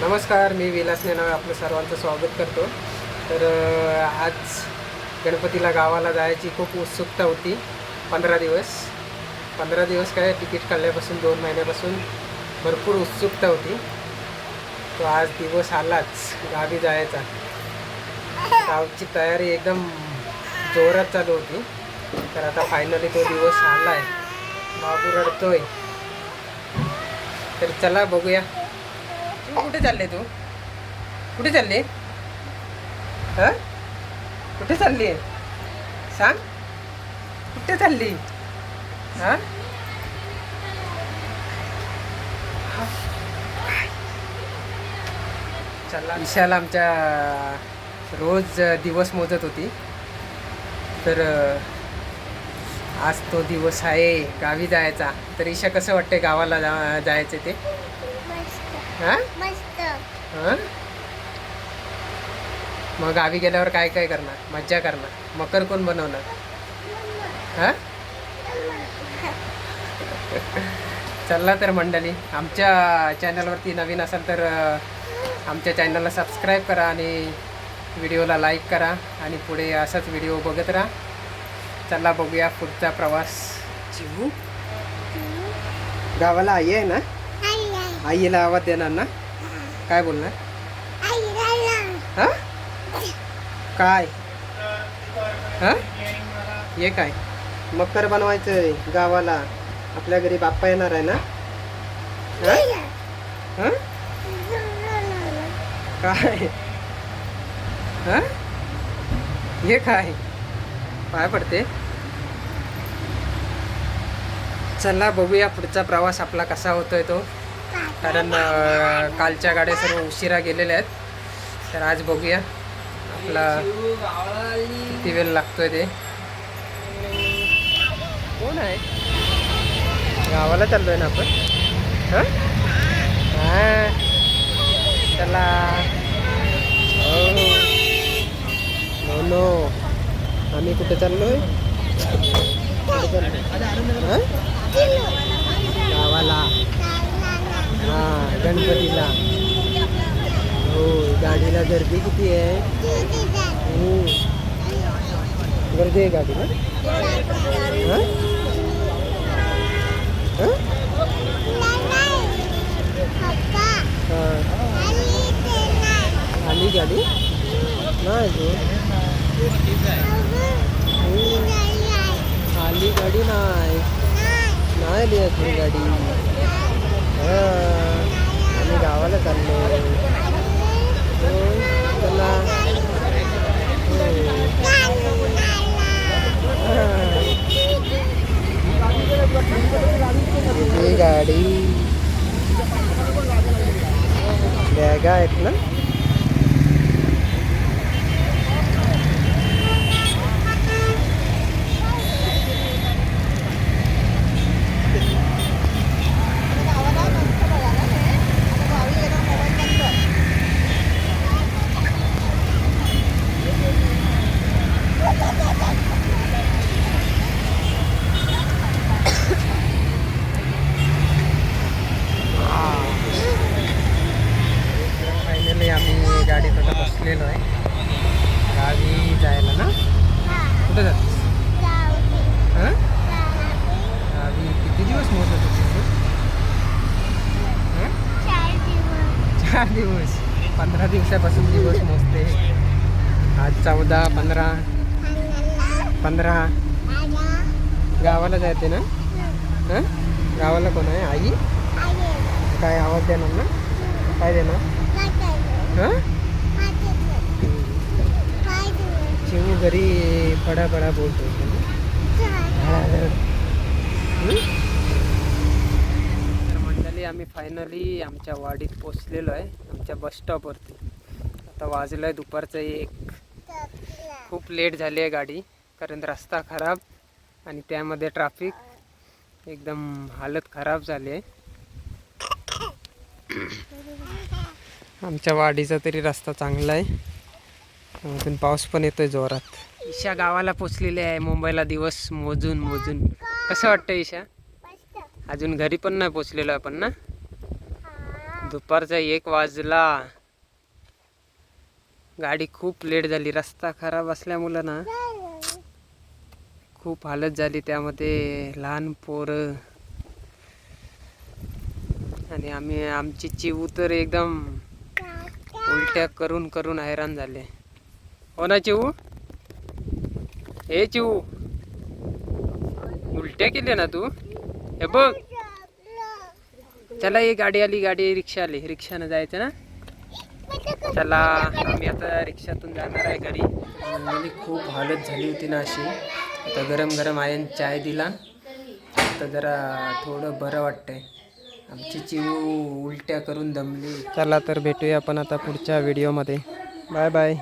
नमस्कार मी विलास नेनावे आपलं सर्वांचं स्वागत करतो. तर आज गणपतीला गावाला जायची खूप उत्सुकता होती. पंधरा दिवस. पंधरा दिवस काय तिकीट काढल्यापासून दोन महिन्यापासून भरपूर उत्सुकता होती. तो आज दिवस आलाच गावी जायचा. गावची तयारी एकदम जोरात चालू होती. तर आता फायनली तो दिवस आला आहे बाबू रडतोय तर चला बघूया. कुठे चालले तू? कुठे चालली? हां? कुठे चालली? सांग. कुठे चालली? हा? चला. विशाल आमच्या रोज दिवस मोजत होती. तर आज तो दिवस आहे गावी जायचा. तर ईशा कसं वाटते गावाला जा जायचं ते? हां? मस्त. हं? मग गावी गेल्यावर काय काय करणार? मज्जा करणार? मकर कोण बनवणार? हा? चला तर मंडळी आमच्या चॅनलवरती नवीन असाल तर आमच्या चॅनलला सबस्क्राईब करा आणि व्हिडिओला लाईक करा आणि पुढे असाच व्हिडिओ बघत राहा. चला बघूया पुढचा प्रवास. चिवू गावाला आई आहे ना? आईला आवाज देणार ना? काय बोलणार? हा? काय? हा? हे काय? मकर बनवायचंय गावाला. आपल्या घरी बाप्पा येणार आहे ना? हां? काय? हां? हे काय? पाय पडते. चला बघूया पुढचा प्रवास आपला कसा होतोय तो. कारण कालच्या गाड्या सर्व उशिरा गेलेल्या आहेत. तर आज बघूया आपला किती वेळ लागतोय ते. कोण आहे? गावाला चाललोय ना आपण? हां? हा. चला. हो. नो नो आम्ही कुठे चाललोय? गावाला. हा, गणपतीला हो, गाडीला गर्दी किती हम्म. गर्दी आहे गाडीला हं? हं? हा. आली गाडी नाही. आली गाडी नाही नाही आली गाडी हा. आम्ही गावाला चाललो हो, चला ही गाडी बॅगा आहेत ना फायनली आम्ही गाडीत आता बसलेलो आहे गावी जायला ना कुठे जातेस हां गावी किती दिवस मोजत होते तू हं? चार दिवस. पंधरा दिवसापासून दिवस मोजते. आज चौदा पंधरा. पंधरा. गावाला जायते ना? हां? गावाला कोण आहे? आई? काय आवाज देणार ना? काय देणार? हां? चिमू घरी पडा पडा बोलतो आम्ही फायनली आमच्या वाडीत पोचलेलो आहे आमच्या बस स्टॉपवरती आता वाजलं आहे दुपारचं एक. खूप लेट झाली आहे गाडी कारण रस्ता खराब आणि त्यामध्ये ट्राफिक एकदम हालत खराब झाली आहे. आमच्या वाडीचा तरी रस्ता चांगला आहे. अजून पाऊस पण येतोय जोरात. ईशा गावाला पोचलेली आहे मुंबईला दिवस मोजून मोजून. कसं वाटतं ईशा? अजून घरी पण नाही पोचलेलो आपण ना? दुपारचा एक वाजला. गाडी खूप लेट झाली. रस्ता खराब असल्यामुळं ना. खूप हालत झाली त्यामध्ये. लहान पोरं. आणि आम्ही आमची चिवू तर एकदम उलट्या करून करून हैराण झाले. हो ना चिवू हे चिवू उलट्या केल्या ना तू? हे बघ. चला ही गाडी आली गाडी रिक्षा आली. रिक्षानं जायचं ना? चला आम्ही आता रिक्षातून जाणार आहे घरी. मम्मीने खूप हालत झाली होती ना अशी. आता गरम गरम आयन चाय दिला. आता जरा थोडं बरं वाटतंय. आमची चिवू उलट्या करून दमली. चला तर भेटूया आपण आता पुढच्या व्हिडिओमध्ये बाय बाय